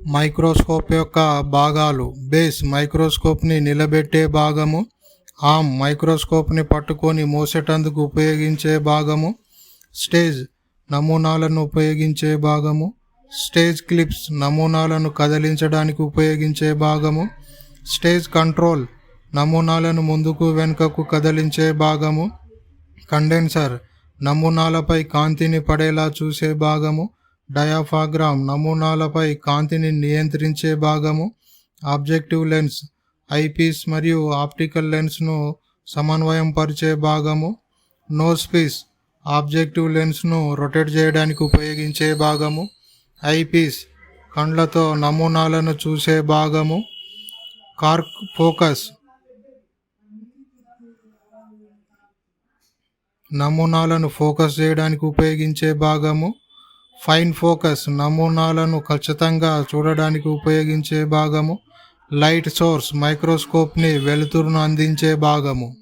Microscope యొక్క భాగాలు base మైక్రోస్కోప్ని నిలబెట్టే భాగము ఆమ్ మైక్రోస్కోప్ని పట్టుకొని మోసేటందుకు ఉపయోగించే భాగము స్టేజ్ నమూనాలను ఉపయోగించే భాగము స్టేజ్ క్లిప్స్ నమూనాలను కదిలించడానికి ఉపయోగించే భాగము స్టేజ్ కంట్రోల్ నమూనాలను ముందుకు వెనుకకు కదిలించే భాగము కండెన్సర్ నమూనాలపై కాంతిని పడేలా చూసే భాగము డయాఫాగ్రామ్ నమూనాలపై కాంతిని నియంత్రించే భాగము ఆబ్జెక్టివ్ లెన్స్ ఐపీస్ మరియు ఆప్టికల్ లెన్స్ను సమన్వయం పరిచే భాగము నోస్ పీస్ ఆబ్జెక్టివ్ లెన్స్ను రొటేట్ చేయడానికి ఉపయోగించే భాగము ఐపీస్ కండ్లతో నమూనాలను చూసే భాగము కార్క్ ఫోకస్ నమూనాలను ఫోకస్ చేయడానికి ఉపయోగించే భాగము ఫైన్ ఫోకస్ నమూనాలను ఖచ్చితంగా చూడడానికి ఉపయోగించే భాగము. లైట్ సోర్స్ మైక్రోస్కోప్ని వెలుతురును అందించే భాగము.